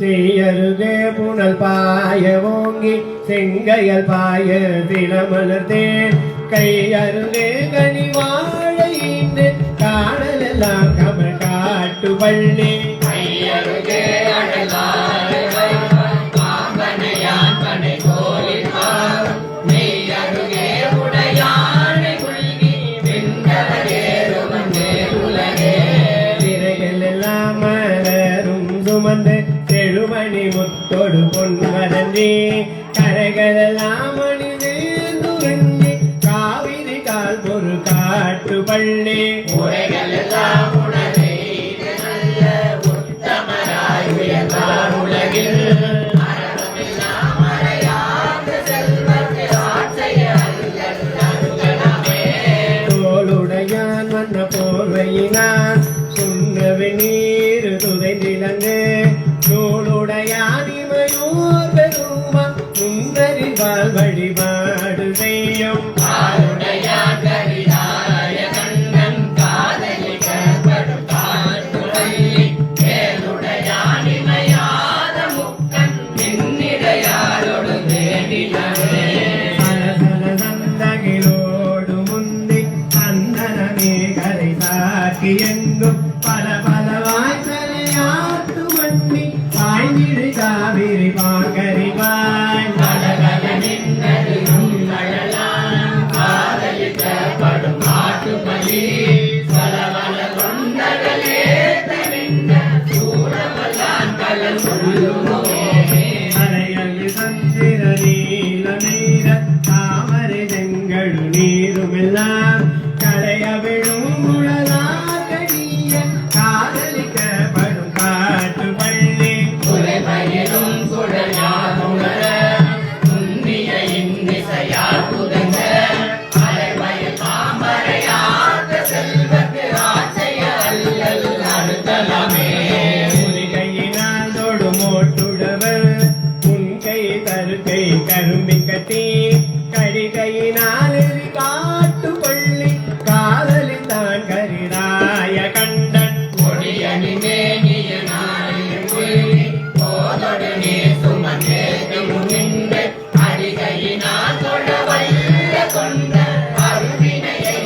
செய்யருதே புனல் பாய ஓங்கி செங்கையல் பாய தினமலர் தேன் கையருதே கனிவா பண்ணி Hallelujah. கையினாலில் காட்டு பள்ளி காதலி தான் கரிநாய கண்டன். ஒடியணி மேனிய போதொடனே சுமந்தே முன்னின்று அடிகையினால் தொட வல்ல கொண்ட அருவினையை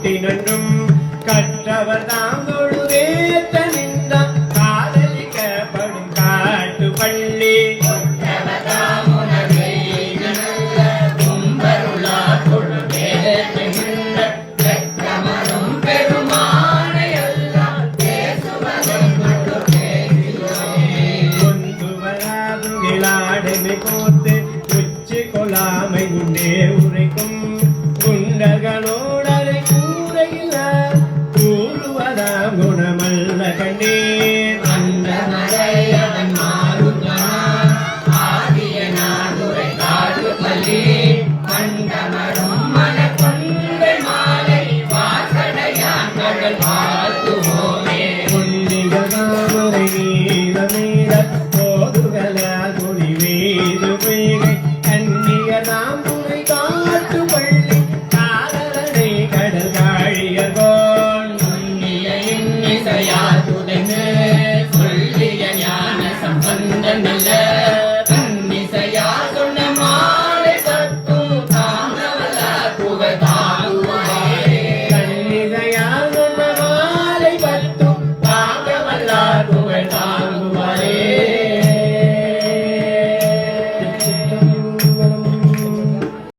முட்டினும் கற்றவர் தாம் தொழுவே தனிந்த காதலிக்கப்படும் காட்டு பள்ளி போத்து உச்சி கொலாமை உண்டே உரைக்கும்